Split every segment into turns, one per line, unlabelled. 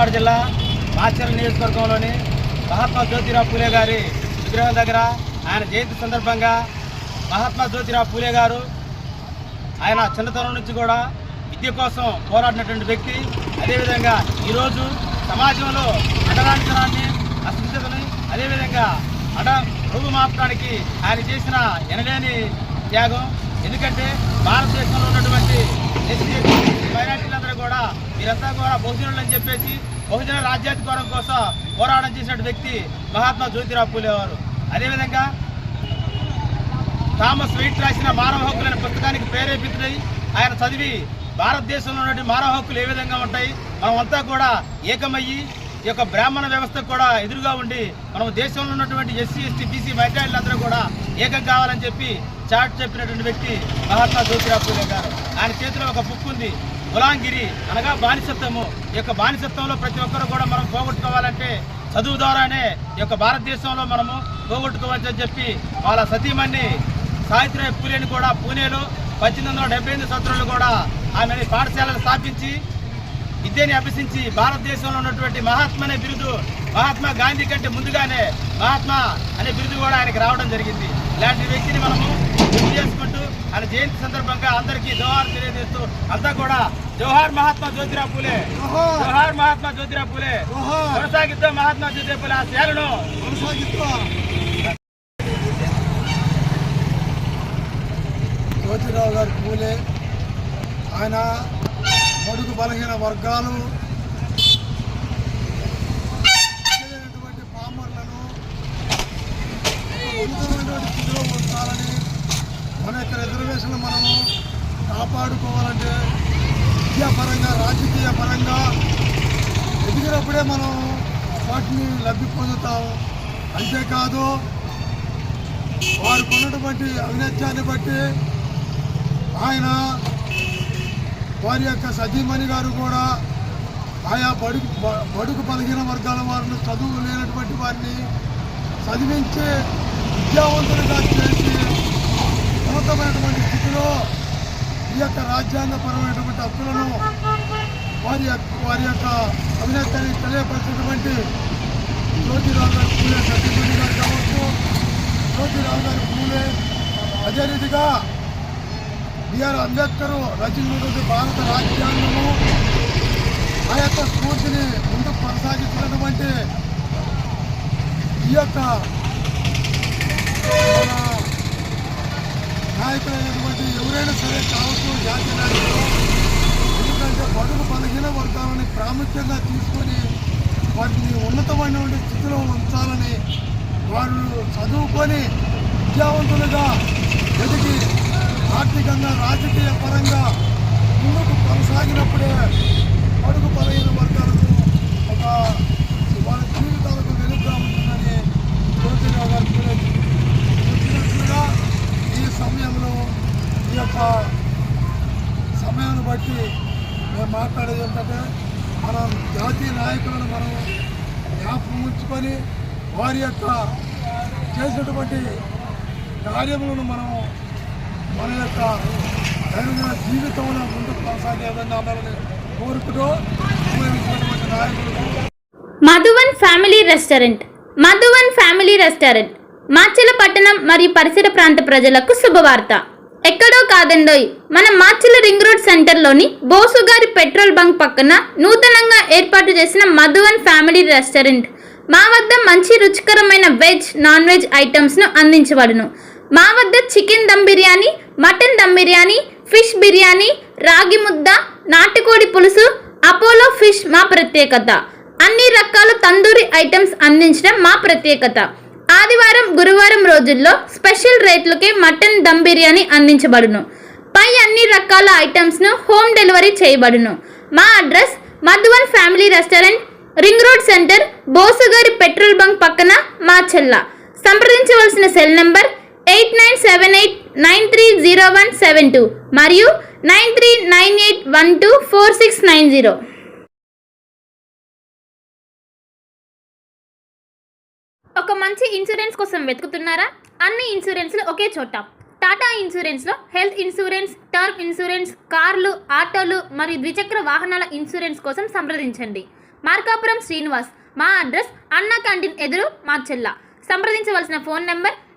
విజయవాడ జిల్లా మాచర్ల నియోజకవర్గంలోని మహాత్మా జ్యోతిరావు పూలే గారి విగ్రహం దగ్గర ఆయన జయంతి సందర్భంగా మహాత్మా జ్యోతిరావు పూలే గారు ఆయన చిన్నతనం నుంచి కూడా విద్య కోసం పోరాడినటువంటి వ్యక్తి. అదేవిధంగా ఈరోజు సమాజంలో అడరాంచనాన్ని అస్పృశ్యతని అదేవిధంగా అడ రుగు మాపడానికి ఆయన చేసిన ఎనలేని త్యాగం. ఎందుకంటే భారతదేశంలో ఉన్నటువంటి మైనార్టీలందరూ కూడా మీరంతా కూడా బహుజనులు అని చెప్పేసి బహుజన రాజ్యాధికారం కోసం పోరాటం చేసిన వ్యక్తి మహాత్మా జ్యోతిరావు పూలే వారు అదేవిధంగా థామస్ వెయిట్ రాసిన మానవ హక్కులైన పుస్తకానికి ప్రేరేపితుడై ఆయన చదివి భారతదేశంలో ఉన్నటువంటి మానవ హక్కులు ఏ విధంగా ఉంటాయి? మనమంతా కూడా ఏకమయ్యి ఈ యొక్క బ్రాహ్మణ వ్యవస్థకు కూడా ఎదురుగా ఉండి మనం దేశంలో ఉన్నటువంటి ఎస్సీ ఎస్టీ బీసీ మైనారిటీలందరూ కూడా ఏకం కావాలని చెప్పి చాట్ చెప్పినటువంటి వ్యక్తి మహాత్మా జ్యోతిరావు పూలే గారు. ఆయన చేతిలో ఒక బుక్ ఉంది గులాంగిరి అనగా బానిసత్వము. ఈ యొక్క బానిసత్వంలో ప్రతి ఒక్కరు కూడా మనం పోగొట్టుకోవాలంటే చదువు ద్వారానే ఈ యొక్క భారతదేశంలో మనము పోగొట్టుకోవచ్చని చెప్పి వాళ్ళ సతీమణి సావిత్రిబాయి పూలేని కూడా పూణేలో పద్దెనిమిది వందల డెబ్బై ఎనిమిది సంవత్సరంలో కూడా ఆమె పాఠశాలలు స్థాపించి విద్యని అభ్యసించి భారతదేశంలో ఉన్నటువంటి మహాత్మా అనే బిరుదు మహాత్మా గాంధీ కంటే ముందుగానే మహాత్మా అనే బిరుదు కూడా ఆయనకి రావడం జరిగింది. ఇలాంటి వ్యక్తిని మనము గుర్తు చేసుకుంటూ ఆయన జయంతి సందర్భంగా అందరికీ జోహార్ తెలియజేస్తూ అంతా కూడా జోహార్ మహాత్మా జ్యోతిరావు పూలే జోహార్ మహాత్మా జ్యోతిరావు పూలే కొనసాగిద్దాం మహాత్మా జ్యోతిరావు పూలే ఆ సేలను
జ్యోతిరావు గారి పూలే. ఆయన బడుగు బలహీన వర్గాలు పామర్లను స్థితిలో ఉంచాలని మన యొక్క రిజర్వేషన్ మనము కాపాడుకోవాలంటే విద్యాపరంగా రాజకీయ పరంగా ఎదిగినప్పుడే మనం వాటిని లబ్ధి పొందుతాం. అంతేకాదు వారికి ఉన్నటువంటి అవినత్యాన్ని బట్టి ఆయన వారి యొక్క సతీమణి గారు కూడా ఆయా బడుగు బడుకు బడుగు వర్గాల వారిని చదువు లేనటువంటి వారిని చదివించి విద్యావంతులుగా చేసి ఉన్నతమైనటువంటి స్థితిలో ఈ యొక్క రాజ్యాంగపరమైనటువంటి హక్కులను వారి యొక్క వారి యొక్క అభినేతని తెలియపరిచినటువంటి జ్యోతిరావు గారి పూలే సతీమణి గారు కావచ్చు. జ్యోతిరావు గారి పూలే. అదే రీతిగా బిఆర్ అంబేద్కర్ రచించినటువంటి భారత రాజ్యాంగము ఆ యొక్క స్ఫూర్తిని ముందుకు కొనసాగించినటువంటి ఈ యొక్క మన నాయకులైనటువంటి ఎవరైనా సరే కావచ్చు జాతీయ నాయకులు ఎందుకంటే బడుగు బలహీన వర్గాలని ప్రాముఖ్యంగా తీసుకొని వాటిని ఉన్నతమైనటువంటి స్థితిలో ఉంచాలని వాళ్ళు చదువుకొని విద్యావంతులుగా ఎదిగి ఆర్థికంగా రాజకీయ పరంగా ముందుకు కొనసాగినప్పుడే అడుగు బలహీన వర్గాలకు ఒక వాళ్ళ జీవితాలకు వెలుగుగా ఉంటుందని జ్యోతిరావు గారు కూడా చెప్పినట్లుగా ఈ సమయంలో ఈ యొక్క సమయాన్ని బట్టి మేము మాట్లాడేది ఏంటంటే మనం జాతీయ నాయకులను మనం జ్ఞాపకం ఉంచుకొని వారి యొక్క చేసినటువంటి కార్యములను మనం మన యొక్క దైనందిన జీవితంలో ముందుకు కొనసాగే విధంగా ఉండాలని కోరుకుంటూ
Madhuvan family restaurant. Madhuvan family restaurant. Macherla పట్టణం మరియు పరిసర ప్రాంత ప్రజలకు శుభవార్త. ఎక్కడో కాదండోయ్ మన మాచిల రింగ్ రోడ్ సెంటర్లోని బోసుగారి పెట్రోల్ బంక్ పక్కన నూతనంగా ఏర్పాటు చేసిన మధువన్ ఫ్యామిలీ రెస్టారెంట్. మా వద్ద మంచి రుచికరమైన వెజ్ నాన్ వెజ్ ఐటమ్స్ను అందించబడును. మా వద్ద chicken dum biryani mutton dum biryani fish biryani రాగి ముద్ద నాటుకోడి పులుసు అపోలో ఫిష్ మా ప్రత్యేకత. అన్ని రకాల తందూరి ఐటమ్స్ అందించడం మా ప్రత్యేకత. ఆదివారం గురువారం రోజుల్లో స్పెషల్ రేట్లకే మటన్ దమ్ బిర్యానీ అందించబడును. పై అన్ని రకాల ఐటమ్స్ను హోమ్ డెలివరీ చేయబడును. మా address Madhuvan family restaurant ring road centre బోసుగారి petrol bunk పక్కన మా చెల్ల. సంప్రదించవలసిన cell number eight nine seven eight nine three zero one seven two మరియు nine three nine eight one two four six nine zero. ఒక మంచి insurance కోసం వెతుకుతున్నారా? అన్ని ఇన్సూరెన్స్లు ఒకే చోట. టాటా ఇన్సూరెన్స్లో హెల్త్ ఇన్సూరెన్స్ టర్మ్ ఇన్సూరెన్స్ కార్లు ఆటోలు మరియు ద్విచక్ర వాహనాల ఇన్సూరెన్స్ కోసం సంప్రదించండి. మార్కాపురం శ్రీనివాస్ మా అడ్రస్ అన్నా క్యాంటీన్ ఎదురు మార్చెల్ల సంప్రదించవలసిన ఫోన్ నెంబర్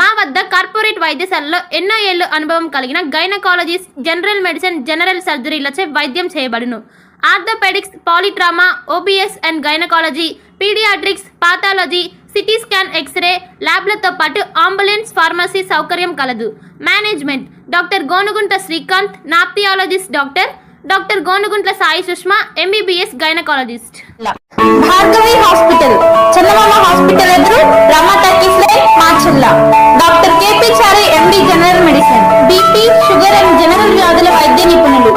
మా వద్ద కార్పొరేట్ వైద్యశాలలో ఎన్నో ఏళ్ళు అనుభవం కలిగిన గైనకాలజిస్ట్ జనరల్ మెడిసిన్ జనరల్ సర్జరీలచే వైద్యం చేయబడును. Orthopaedics polytrauma OBS and gynaecology paediatrics pathology CT scan X-ray ల్యాబ్లతో పాటు అంబులెన్స్ ఫార్మసీ సౌకర్యం కలదు. Management doctor Gonugunta Srikanth nephrologist doctor doctor Gonuguntla Sai Sushma MBBS gynaecologist. Bhargavi hospital Chandamama hospital ఎదురు Rama talkies line Marchalla doctor KP Chari MD general medicine BP sugar and general వ్యాధుల వైద్య నిపుణులు.